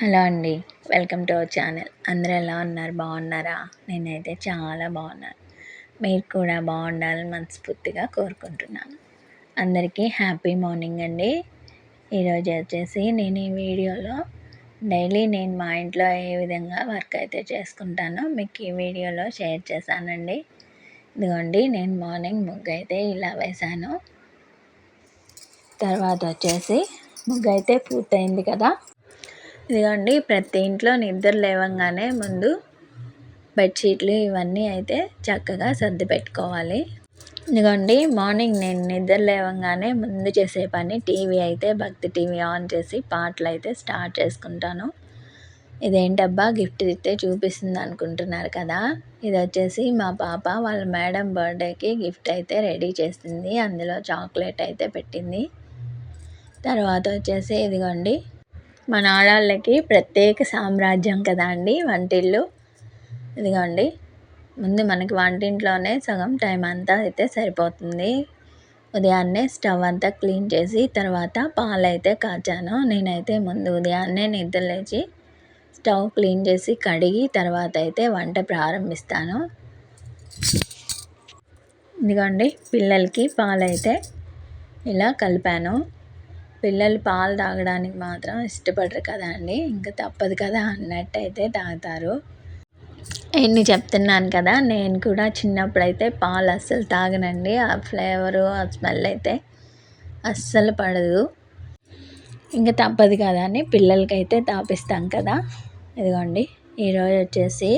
Hello అండి. Welcome to our channel. అందరూ ఎలా ఉన్నారు? బాగున్నారా? నేనైతే చాలా బాగున్నాను. మీరు కూడా బాగుండాలని మనస్ఫూర్తిగా కోరుకుంటున్నాను. అందరికీ హ్యాపీ మార్నింగ్ అండి. ఈరోజు వచ్చేసి నేను ఈ వీడియోలో డైలీ నేను మా ఇంట్లో ఏ విధంగా వర్క్ అయితే చేసుకుంటానో మీకు ఈ వీడియోలో షేర్ చేశానండి. ఇదిగోండి నేను మార్నింగ్ ముగ్గు అయితే ఇలా వేశాను. తర్వాత వచ్చేసి ముగ్గు అయితే పూర్తయింది కదా. ఇదిగోండి ప్రతి ఇంట్లో నిద్ర లేవంగానే ముందు బెడ్షీట్లు ఇవన్నీ అయితే చక్కగా సర్ది పెట్టుకోవాలి. ఇదిగోండి మార్నింగ్ నేను నిద్ర లేవంగానే ముందు చేసే పని టీవీ అయితే భక్తి టీవీ ఆన్ చేసి పాటలు అయితే స్టార్ట్ చేసుకుంటాను. ఇదేంటబ్బా గిఫ్ట్ ఇస్తే చూపిస్తుంది అనుకుంటున్నారు కదా? ఇది వచ్చేసి మా పాప వాళ్ళ మేడం బర్త్డేకి గిఫ్ట్ అయితే రెడీ చేసింది. అందులో చాక్లెట్ అయితే పెట్టింది. తర్వాత వచ్చేసి ఇదిగోండి మన ఆడవాళ్ళకి ప్రత్యేక సామ్రాజ్యం కదా అండి వంటిల్లు? ఇదిగోండి. ముందు మనకి వంటింట్లోనే సగం టైం అంతా అయితే సరిపోతుంది. ఉదయాన్నే స్టవ్ అంతా క్లీన్ చేసి తర్వాత పాలు అయితే కాచాను. నేనైతే ముందు ఉదయాన్నే నిద్ర లేచి స్టవ్ క్లీన్ చేసి కడిగి తర్వాత అయితే వంట ప్రారంభిస్తాను. ఇదిగోండి పిల్లలకి పాలైతే ఇలా కలిపాను. పిల్లలు పాలు తాగడానికి మాత్రం ఇష్టపడరు కదా అండి. ఇంకా తప్పదు కదా అన్నట్టయితే తాగుతారు. ఎన్ని చెప్తున్నాను కదా నేను కూడా చిన్నప్పుడు అయితే పాలు అస్సలు తాగనండి. ఆ ఫ్లేవరు ఆ స్మెల్ అయితే అస్సలు పడదు. ఇంకా తప్పదు కదా అని పిల్లలకైతే తాపిస్తాం కదా. ఇదిగోండి ఈరోజు వచ్చేసి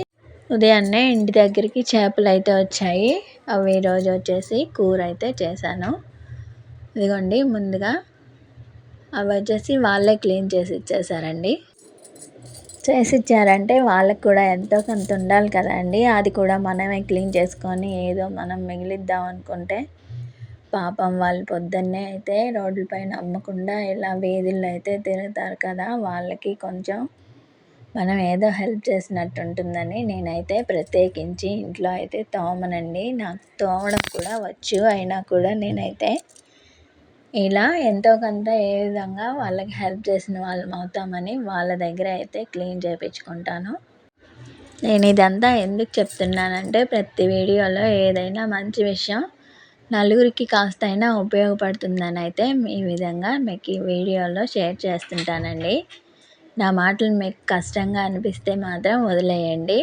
ఉదయాన్నే ఇంటి దగ్గరికి చేపలు అయితే వచ్చాయి. అవి ఈరోజు వచ్చేసి కూర అయితే చేశాను. ఇదిగోండి ముందుగా అవి వచ్చేసి వాళ్ళే క్లీన్ చేసి ఇచ్చేసారండి. చేసి ఇచ్చారంటే వాళ్ళకి కూడా ఎంతో కొంత ఉండాలి కదండి. అది కూడా మనమే క్లీన్ చేసుకొని ఏదో మనం మిగిలిద్దాం అనుకుంటే పాపం వాళ్ళు పొద్దున్నే అయితే రోడ్లపైన అమ్మకుండా ఇలా వీధుల్లో అయితే తిరుగుతారు కదా వాళ్ళకి కొంచెం మనం ఏదో హెల్ప్ చేసినట్టు ఉంటుందని నేనైతే ప్రత్యేకించి ఇంట్లో అయితే తోమనండి. నాకు తోమడం కూడా వచ్చు అయినా కూడా నేనైతే ఇలా ఎంతో కొంత ఏ విధంగా వాళ్ళకి హెల్ప్ చేసిన వాళ్ళం అవుతామని వాళ్ళ దగ్గర అయితే క్లీన్ చేయించుకుంటాను నేను ఇదంతా ఎందుకు చెప్తున్నానంటే ప్రతి వీడియోలో ఏదైనా మంచి విషయం నలుగురికి కాస్త అయినా ఉపయోగపడుతుందని అయితే ఈ విధంగా మీకు ఈ వీడియోలో షేర్ చేస్తుంటానండి. నా మాటలు మీకు కష్టంగా అనిపిస్తే మాత్రం వదిలేయండి.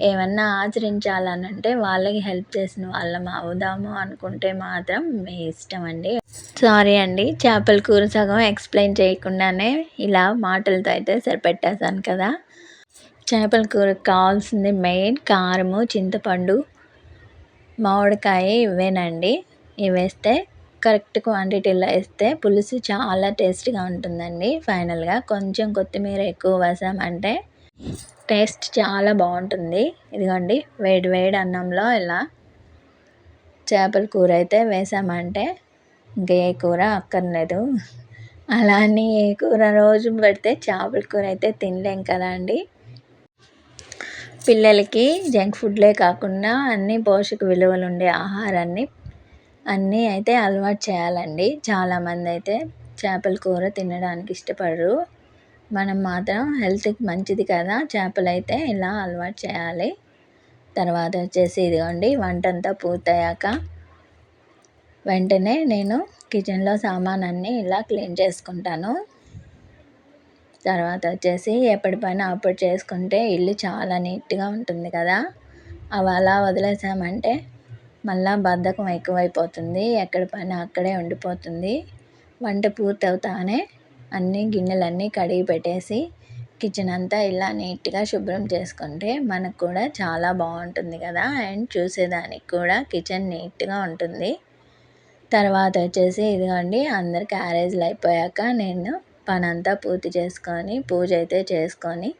ఏమన్నా ఆచరించాలని అంటే వాళ్ళకి హెల్ప్ చేసిన వాళ్ళం అవుదాము అనుకుంటే మాత్రం మీ ఇష్టం అండి. సారీ అండి చేపల కూర సగం ఎక్స్ప్లెయిన్ చేయకుండానే ఇలా మాటలతో అయితే సరిపెట్టేశాను కదా. చేపల కూరకు కావాల్సింది మెయిన్ కారము చింతపండు మామిడికాయ ఇవేనండి. ఇవి వేస్తే కరెక్ట్ క్వాంటిటీలో వేస్తే పులుసు చాలా టేస్ట్గా ఉంటుందండి. ఫైనల్గా కొంచెం కొత్తిమీర ఎక్కువ వేసామంటే టేస్ట్ చాలా బాగుంటుంది. ఇదిగోండి వేడి వేడి అన్నంలో ఇలా చేపల కూర అయితే వేసామంటే ఇంకా ఏ కూర అక్కర్లేదు. అలా అని ఏ కూర రోజు పెడితే చేపల కూర అయితే తినలేం కదా అండి. పిల్లలకి జంక్ ఫుడ్లే కాకుండా అన్ని పోషక విలువలు ఉండే ఆహారాన్ని అన్నీ అయితే అలవాటు చేయాలండి. చాలామంది అయితే చేపల కూర తినడానికి ఇష్టపడరు. మనం మాత్రం హెల్త్కి మంచిది కదా చేపలు అయితే ఇలా అలవాటు చేయాలి. తర్వాత వచ్చేసి ఇదిగోండి వంట అంతా పూర్తయ్యాక వెంటనే నేను కిచెన్లో సామాన్ అన్నీ ఇలా క్లీన్ చేసుకుంటాను. తర్వాత వచ్చేసి ఎప్పటి పైన అప్పుడు చేసుకుంటే ఇల్లు చాలా నీట్గా ఉంటుంది కదా అవి అలా వదిలేసామంటే మళ్ళా బద్ధకం ఎక్కువైపోతుంది ఎక్కడి పైన అక్కడే ఉండిపోతుంది. వంట పూర్తవుతానే అన్నీ గిన్నెలన్నీ కడిగి పెట్టేసి కిచెన్ అంతా ఇలా నీట్గా శుభ్రం చేసుకుంటే మనకు కూడా చాలా బాగుంటుంది కదా. అండ్ చూసేదానికి కూడా కిచెన్ నీట్గా ఉంటుంది. తర్వాత వచ్చేసి ఇదిగోండి అందరు క్యారేజ్లు అయిపోయాక నేను పనంతా పూర్తి చేసుకొని పూజ అయితే చేసుకొని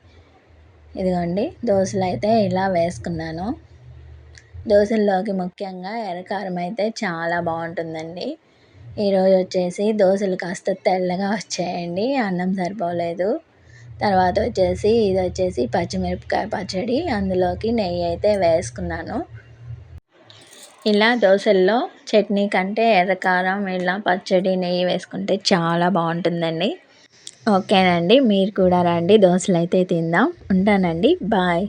ఇదిగోండి దోశలు అయితే ఇలా వేసుకున్నాను. దోశల్లోకి ముఖ్యంగా ఎర్రకారం అయితే చాలా బాగుంటుందండి. ఈరోజు వచ్చేసి దోశలు కాస్త తెల్లగా వచ్చాయండి అన్నం సరిపోలేదు. తర్వాత వచ్చేసి ఇది వచ్చేసి పచ్చిమిరపకాయ పచ్చడి అందులోకి నెయ్యి అయితే వేసుకున్నాను. ఇలా దోశల్లో చట్నీ కంటే ఎర్రకారం ఇలా పచ్చడి నెయ్యి వేసుకుంటే చాలా బాగుంటుందండి. ఓకేనండి మీరు కూడా రండి దోశలు అయితే తిందాం. ఉంటానండి బాయ్.